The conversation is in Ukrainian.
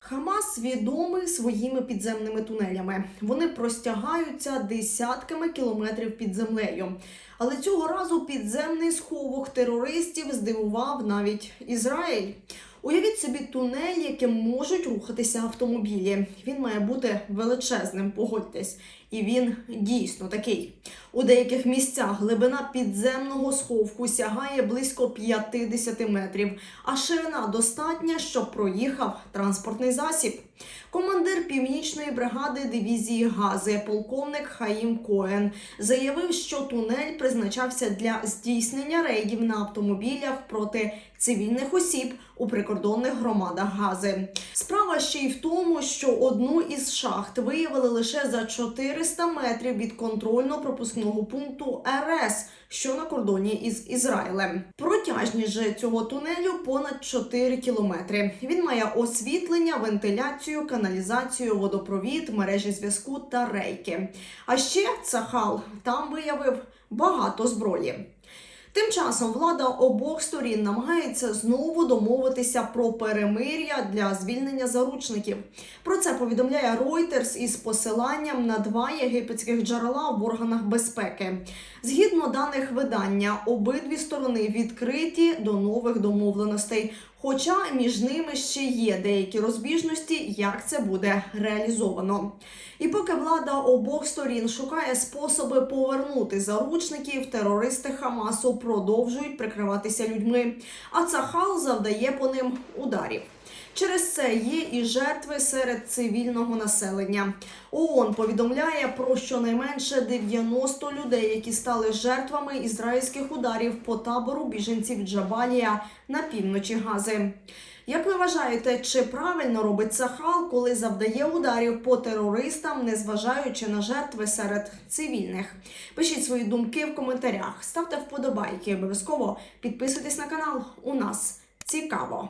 Хамас відомий своїми підземними тунелями. Вони простягаються десятками кілометрів під землею. Але цього разу підземний сховок терористів здивував навіть Ізраїль. Уявіть собі тунель, яким можуть рухатися автомобілі. Він має бути величезним, погодьтесь. І він дійсно такий. У деяких місцях глибина підземного сховку сягає близько 50 метрів, а ширина достатня, щоб проїхав транспортний засіб. Командир північної бригади дивізії Гази, полковник Хаїм Коен, заявив, що тунель призначався для здійснення рейдів на автомобілях проти цивільних осіб у прикордонних громадах Гази. Справа ще й в тому, що одну із шахт виявили лише за 400 метрів від контрольно-пропускного пункту РС, що на кордоні із Ізраїлем. Протяжність же цього тунелю понад 4 кілометри. Він має освітлення, вентиляцію, каналізацію, водопровід, мережі зв'язку та рейки. А ще Цахал там виявив багато зброї. Тим часом влада обох сторін намагається знову домовитися про перемир'я для звільнення заручників. Про це повідомляє Reuters із посиланням на два єгипетських джерела в органах безпеки. Згідно даних видання, обидві сторони відкриті до нових домовленостей. Хоча між ними ще є деякі розбіжності, як це буде реалізовано. І поки влада обох сторін шукає способи повернути заручників, терористи Хамасу продовжують прикриватися людьми, а Цахал завдає по ним ударів. Через це є і жертви серед цивільного населення. ООН повідомляє про щонайменше 90 людей, які стали жертвами ізраїльських ударів по табору біженців Джабалія на півночі Гази. Як ви вважаєте, чи правильно робить Сахал, коли завдає ударів по терористам, незважаючи на жертви серед цивільних? Пишіть свої думки в коментарях, ставте вподобайки, обов'язково підписуйтесь на канал. У нас цікаво.